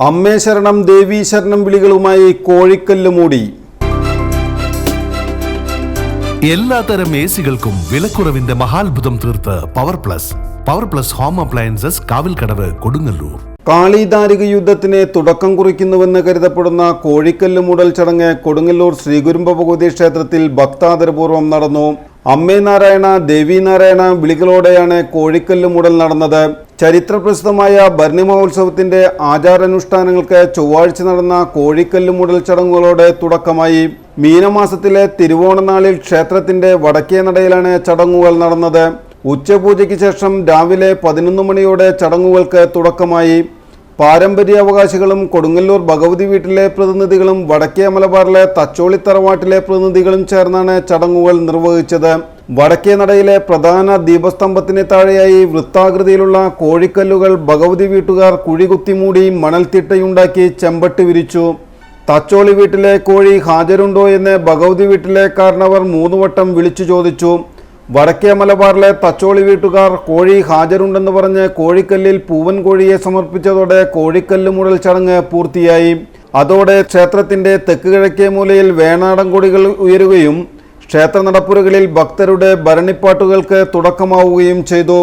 അമ്മേ ശരണം ദേവീ ശരണം വിളികളുമായി കോഴിക്കല്ല് മൂടി. എല്ലാ തരം എ സികൾക്കും വിലക്കുറവിന്റെ മഹാത്ഭുതം തീർത്ത് power plus power plus home appliances Kavilkadavu Kodungallur. കാളിദാരിക യുദ്ധത്തിന് തുടക്കം കുറിക്കുന്നുവെന്ന് കരുതപ്പെടുന്ന കോഴിക്കല്ല് മൂടൽ ചടങ്ങ് കൊടുങ്ങല്ലൂർ ശ്രീകുരുമ്പ ഭഗവതി ക്ഷേത്രത്തിൽ ഭക്താദരപൂർവം നടന്നു. അമ്മേ നാരായണ ദേവി നാരായണ വിളികളോടെയാണ് കോഴിക്കല്ല് മുടൽ നടന്നത്. ചരിത്രപ്രസിദ്ധമായ ഭരണി മഹോത്സവത്തിന്റെ ആചാരാനുഷ്ഠാനങ്ങൾക്ക് ചൊവ്വാഴ്ച നടന്ന കോഴിക്കല്ല് മുടൽ ചടങ്ങുകളോടെ തുടക്കമായി. മീനമാസത്തിലെ തിരുവോണനാളിൽ ക്ഷേത്രത്തിന്റെ വടക്കേ നടയിലാണ് ചടങ്ങുകൾ നടന്നത്. ഉച്ചപൂജയ്ക്ക് ശേഷം രാവിലെ പതിനൊന്ന് മണിയോടെ ചടങ്ങുകൾക്ക് തുടക്കമായി. പാരമ്പര്യാവകാശികളും കൊടുങ്ങല്ലൂർ ഭഗവതി വീട്ടിലെ പ്രതിനിധികളും വടക്കേ മലബാറിലെ തച്ചോളി തറവാട്ടിലെ പ്രതിനിധികളും ചേർന്നാണ് ചടങ്ങുകൾ നിർവഹിച്ചത്. വടക്കേ നടയിലെ പ്രധാന ദീപസ്തംഭത്തിന് താഴെയായി വൃത്താകൃതിയിലുള്ള കോഴിക്കല്ലുകൾ ഭഗവതി വീട്ടുകാർ കുഴികുത്തിമൂടി മണൽത്തിട്ടയുണ്ടാക്കി ചെമ്പട്ട് വിരിച്ചു. തച്ചോളി വീട്ടിലെ കോഴി ഹാജരുണ്ടോ എന്ന് ഭഗവതി വീട്ടിലെ കാരണവർ മൂന്നുവട്ടം വിളിച്ചു ചോദിച്ചു. വടക്കേ മലബാറിലെ തച്ചോളി വീട്ടുകാർ കോഴി ഹാജരുണ്ടെന്ന് പറഞ്ഞ് കോഴിക്കല്ലിൽ പൂവൻ കോഴിയെ സമർപ്പിച്ചതോടെ കോഴിക്കല്ല് മുടൽ ചടങ്ങ് പൂർത്തിയായി. അതോടെ ക്ഷേത്രത്തിന്റെ തെക്ക് കിഴക്കേ മൂലയിൽ വേണാടൻ കൊടികൾ ഉയരുകയും ക്ഷേത്ര നടപ്പുരകളിൽ ഭക്തരുടെ ഭരണിപ്പാട്ടുകൾക്ക് തുടക്കമാവുകയും ചെയ്തു.